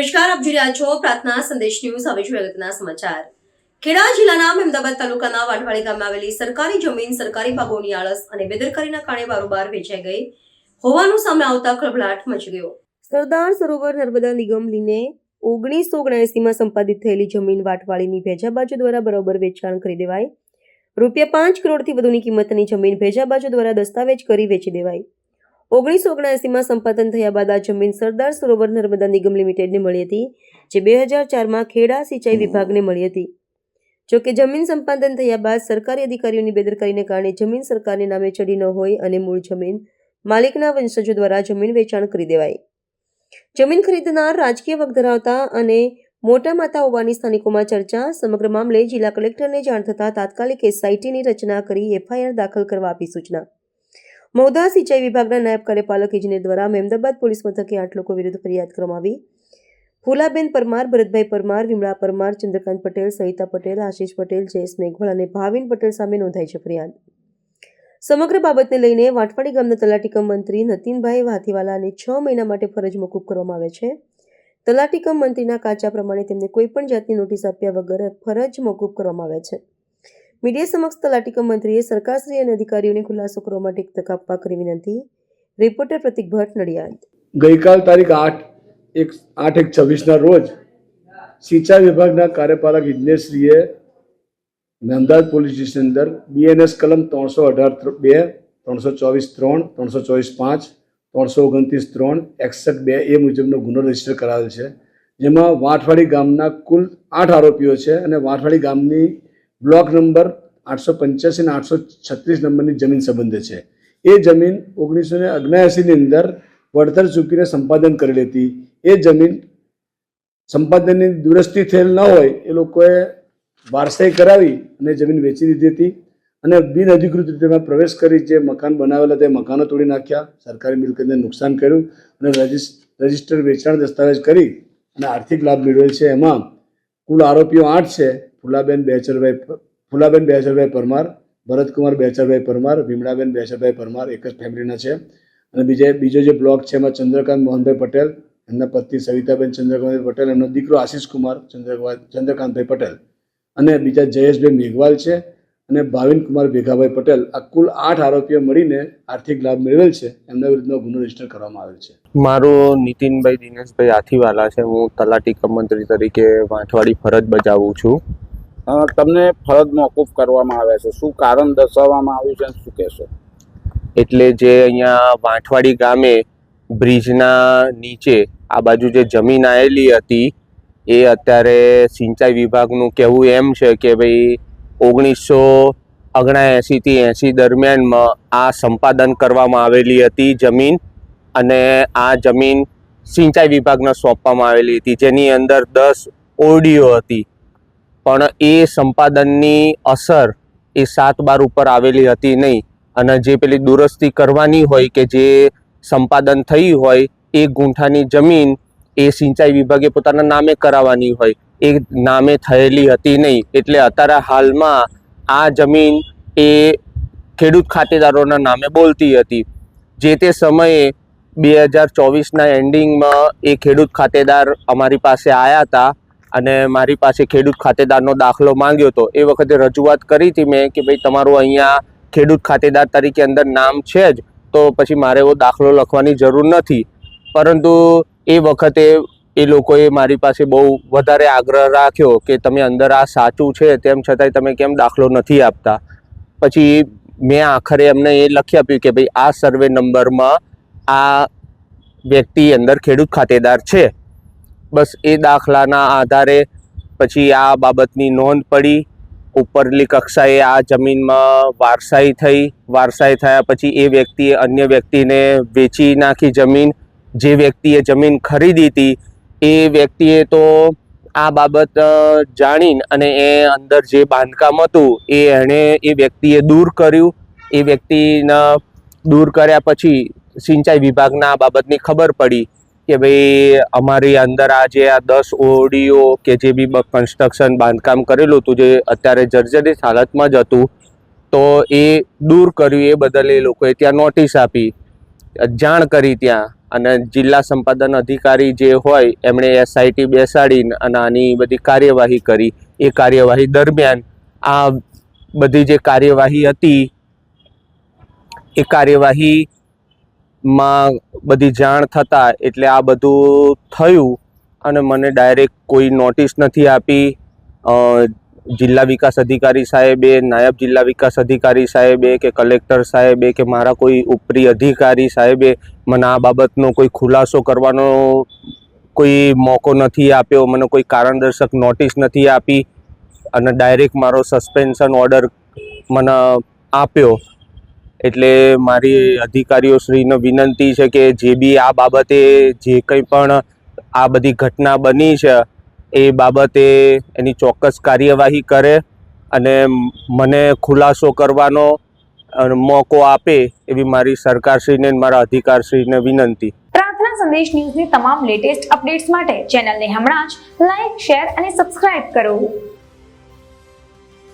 નમસ્કાર, આપ જોઈ રહ્યા છો પ્રાર્થના સંદેશ ન્યૂઝ. હવે જોઈએ અગત્યના સમાચાર. ખેડા જિલ્લાના અમદાવાદ તાલુકાના વાઢવાડી ગામે આવેલી સરકારી જમીન સરકારી બાબોની આળસ અને બેદરકારીના કારણે બારોબાર વેચાઈ ગઈ હોવાનું સામે આવતા ખળભળાટ મચી ગયો. સરદાર સરોવર નર્મદા નિગમ લીને ઓગણીસો ઓગણસીમાં સંપાદિત થયેલી જમીન વાટવાળીની ભેજાબાજુ દ્વારા બરોબર વેચાણ કરી દેવાય. રૂપિયા પાંચ કરોડથી વધુની કિંમતની જમીન ભેજાબાજુ દ્વારા દસ્તાવેજ કરી વેચી દેવાઈ ઓગણીસો ઓગણએસીમાં સંપાદન થયા બાદ આ જમીન સરદાર સરોવર નર્મદા નિગમ લિમિટેડને મળી હતી જે બે હજાર ચારમાં ખેડા સિંચાઈ વિભાગને મળી હતી. જો કે જમીન સંપાદન થયા બાદ સરકારી અધિકારીઓની બેદરકારીને કારણે જમીન સરકારને નામે ચડી ન હોય અને મૂળ જમીન માલિકના વંશજો દ્વારા જમીન વેચાણ કરી દેવાય. જમીન ખરીદનાર રાજકીય વગ ધરાવતા અને મોટા માતા હોવાની સ્થાનિકોમાં ચર્ચા સમગ્ર મામલે જિલ્લા કલેક્ટરને જાણ થતાં તાત્કાલિક એસઆઈટીની રચના કરી એફઆઈઆર દાખલ કરવા આપી સૂચના. મહુધા સિંચાઈ વિભાગના નાયબ કાર્યપાલક ઇજનેર દ્વારા મહેમદાબાદ પોલીસ મથકે આઠ લોકો વિરુદ્ધ ફરિયાદ કરવામાં આવી ફૂલાબેન પરમાર, ભરતભાઈ પરમાર, વિમળા પરમાર, ચંદ્રકાંત પટેલ સહિતા પટેલ, આશીષ પટેલ, જયેશ મેઘવાલ અને ભાવિન પટેલ સામે નોંધાઈ છે ફરિયાદ. સમગ્ર બાબતને લઈને વાટવાડી ગામના તલાટીકમ મંત્રી નતીનભાઈ વાથીવાલાને છ મહિના માટે ફરજ મોકૂફ કરવામાં આવે છે. તલાટીકમ મંત્રીના કાચા પ્રમાણે તેમને કોઈપણ જાતની નોટિસ આપ્યા વગર ફરજ મોકૂફ કરવામાં આવે છે. મીડિયા સમક્ષ તલાટીકા મંત્રીએ સરકારશ્રી અને અધિકારીઓને ખુલાસો કરવા માટે એક તક આપવા કરી વિનંતી. રિપોર્ટર પ્રતિક ભટ્ટ, નડિયાદ. ગઈકાલ તારીખ આઠ, એક આઠ એક છવ્વીસના રોજ સિંચાઈ વિભાગના કાર્યપાલક ઇજનેરશ્રીએ નંદાજ પોલીસ સ્ટેશન અંદર બીએનએસ કલમ ત્રણસો અઢાર બે, ત્રણસો ચોવીસ ત્રણ, ત્રણસો ચોવીસ પાંચ, ત્રણસો ઓગણત્રીસ ત્રણ, એકસઠ બે એ મુજબનો ગુનો રજિસ્ટર કરાવેલ છે. જેમાં વાંઠવાડી ગામના કુલ આઠ આરોપીઓ છે અને વાંઠવાડી ગામની બ્લોક નંબર આઠસો પંચ્યાસી અને આઠસો છત્રીસ નંબરની જમીન સંબંધે છે. એ જમીન ઓગણીસો ને અગ્યાસીની અંદર વળતર ચૂકીને સંપાદન કરેલી હતી. એ જમીન સંપાદનની દુરસ્તી થયેલ ન હોય એ લોકોએ વારસાઈ કરાવી અને જમીન વેચી દીધી હતી અને બિન અધિકૃત રીતે પ્રવેશ કરી જે મકાન બનાવેલા તે મકાનો તોડી નાખ્યા. સરકારી મિલકતને નુકસાન કર્યું અને રજિસ- રજિસ્ટર વેચાણ દસ્તાવેજ કરી અને આર્થિક લાભ મેળવેલ છે. એમાં કુલ આરોપીઓ આઠ છે. ફુલાબેન બેચરભાઈ ફુલાબેન બેચરભાઈ પરમાર, ભરતકુમાર બેચરભાઈ પરમાર, ભીમડાબેન બેચરભાઈ પરમાર એક જ ફેમિલીના છે. અને બીજે, બીજો જે બ્લોક છે એમાં ચંદ્રકાંત મોહનભાઈ પટેલ, એમના પત્ની સવિતાબેન ચંદ્રકાંતભાઈ પટેલ, એમનો દીકરો આશીષ કુમાર ચંદ્રકાંત ચંદ્રકાંતભાઈ પટેલ. અને બીજા જયેશભાઈ મેઘવાલ છે અને ભાવિન કુમાર ભેગાભાઈ પટેલ. આ કુલ આઠ આરોપીઓ મળીને આર્થિક લાભ મેળવેલ છે. એમના વિરુદ્ધનો ગુનો રજિસ્ટર કરવામાં આવેલ છે. મારો નીતિનભાઈ દિનેશભાઈ આથીવાલા છે. હું તલાટી કમંત્રી તરીકે વાંઠવાડી ફરજ બજાવું છું. તમને ફરજ મોકૂફ કરવામાં આવે છે. શું કારણ દર્શાવવામાં આવ્યું છે શું કહેશો? એટલે જે અહીંયા વાંઠવાડી ગામે બ્રિજના નીચે આ બાજુ જે જમીન આવેલી હતી, એ અત્યારે સિંચાઈ વિભાગનું કહેવું એમ છે કે ભાઈ ઓગણીસો ઓગણએંસીથી એંસી દરમિયાનમાં આ સંપાદન કરવામાં આવેલી હતી જમીન અને આ જમીન સિંચાઈ વિભાગને સોંપવામાં આવેલી હતી. જેની અંદર દસ ઓરડીઓ હતી. પણ એ સંપાદનની અસર એ સાત બાર ઉપર આવેલી હતી નહીં. અને જે પેલી દુરસ્તી કરવાની હોય કે જે સંપાદન થઈ હોય, એ ગુંઠાની જમીન એ સિંચાઈ વિભાગે પોતાના નામે કરાવવાની હોય. એ નામે થયેલી હતી નહીં. એટલે અત્યારે હાલમાં આ જમીન એ ખેડૂત ખાતેદારોના નામે બોલતી હતી. જે તે સમયે બે હજાર ચોવીસના એન્ડિંગમાં એ ખેડૂત ખાતેદાર અમારી પાસે આવ્યા હતા. અને મારી પાસે ખેડૂત ખાતેદારનો દાખલો માંગ્યો હતો એ વખતે રજૂઆત કરી હતી મેં કે ભાઈ તમારું અહીંયા ખેડૂત ખાતેદાર તરીકે અંદર નામ છે જ, તો પછી મારે એવો દાખલો લખવાની જરૂર નથી. પરંતુ એ વખતે એ લોકોએ મારી પાસે બહુ વધારે આગ્રહ રાખ્યો કે તમે અંદર આ સાચું છે, તેમ છતાંય તમે કેમ દાખલો નથી આપતા? પછી મેં આખરે એમને એ લખી આપ્યું કે ભાઈ આ સર્વે નંબરમાં આ વ્યક્તિ અંદર ખેડૂત ખાતેદાર છે. બસ એ દાખલાના આધારે પછી આ બાબતની નોંધ પડી. ઉપરલી કક્ષાએ આ જમીનમાં વારસાઈ થઈ. વારસાઈ થયા પછી એ વ્યક્તિએ અન્ય વ્યક્તિને વેચી નાખી જમીન. જે વ્યક્તિએ જમીન ખરીદી હતી, એ વ્યક્તિએ તો આ બાબત જાણીને અને એ અંદર જે બાંધકામ હતું, એ એણે એ વ્યક્તિએ દૂર કર્યું. એ વ્યક્તિના દૂર કર્યા પછી સિંચાઈ વિભાગના આ બાબતની ખબર પડી. કે ભાઈ અમારી અંદર આ જે આ દસ ઓરડીઓ કે જે બી કન્સ્ટ્રક્શન બાંધકામ કરેલું હતું, જે અત્યારે જર્જરિત હાલતમાં જ હતું, તો એ દૂર કર્યું, એ બદલ એ લોકોએ ત્યાં નોટિસ આપી, જાણ કરી ત્યાં, અને જિલ્લા સંપાદન અધિકારી જે હોય, એમણે એસઆઈટી બેસાડીને અને આની બધી કાર્યવાહી કરી. એ કાર્યવાહી દરમિયાન આ બધી જે કાર્યવાહી હતી, એ કાર્યવાહીમાં બધી જાણ થતાં એટલે આ બધું થયું અને મને ડાયરેક્ટ કોઈ નોટિસ નથી આપી. જિલ્લા વિકાસ અધિકારી સાહેબે, નાયબ જિલ્લા વિકાસ અધિકારી સાહેબે કે કલેક્ટર સાહેબે કે મારા કોઈ ઉપરી અધિકારી સાહેબે મને આ બાબતનો કોઈ ખુલાસો કરવાનો કોઈ મોકો નથી આપ્યો, મને કોઈ કારણદર્શક નોટિસ નથી આપી અને ડાયરેક્ટ મારો સસ્પેન્શન ઓર્ડર મને આપ્યો. એટલે મારી અધિકારીઓશ્રીને વિનંતી છે કે જે બી આ બાબતે જે કંઈ પણ આ બધી ઘટના બની છે, એ બાબતે એની ચોક્કસ કાર્યવાહી કરે અને મને ખુલાસો કરવાનો મોકો આપે એવી મારી સરકારશ્રીને મારા અધિકારશ્રીને વિનંતી. પ્રાર્થના સંદેશ ન્યૂઝની તમામ લેટેસ્ટ અપડેટ્સ માટે ચેનલને હમણાં જ લાઈક શેર અને સબસ્ક્રાઇબ કરો.